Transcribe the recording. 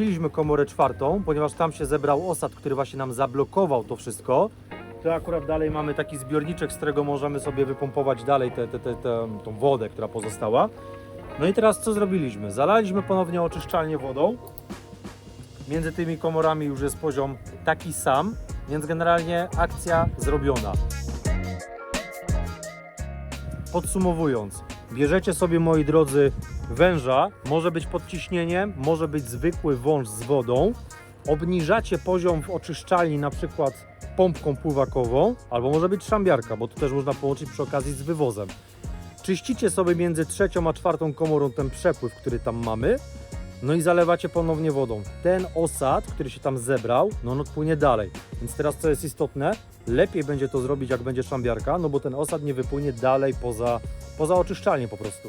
Mieliśmy komorę czwartą, ponieważ tam się zebrał osad, który właśnie nam zablokował to wszystko. To akurat dalej mamy taki zbiorniczek, z którego możemy sobie wypompować dalej tę te, te, te, tą wodę, która pozostała. No i teraz co zrobiliśmy? Zalaliśmy ponownie oczyszczalnię wodą. Między tymi komorami już jest poziom taki sam, więc generalnie akcja zrobiona. Podsumowując, bierzecie sobie moi drodzy węża, może być pod ciśnieniem, może być zwykły wąż z wodą, obniżacie poziom w oczyszczalni na przykład pompką pływakową, albo może być szambiarka, bo to też można połączyć przy okazji z wywozem. Czyścicie sobie między trzecią a czwartą komorą ten przepływ, który tam mamy, no i zalewacie ponownie wodą. Ten osad, który się tam zebrał, no on odpłynie dalej. Więc teraz co jest istotne, lepiej będzie to zrobić jak będzie szambiarka, no bo ten osad nie wypłynie dalej poza, poza oczyszczalnię po prostu.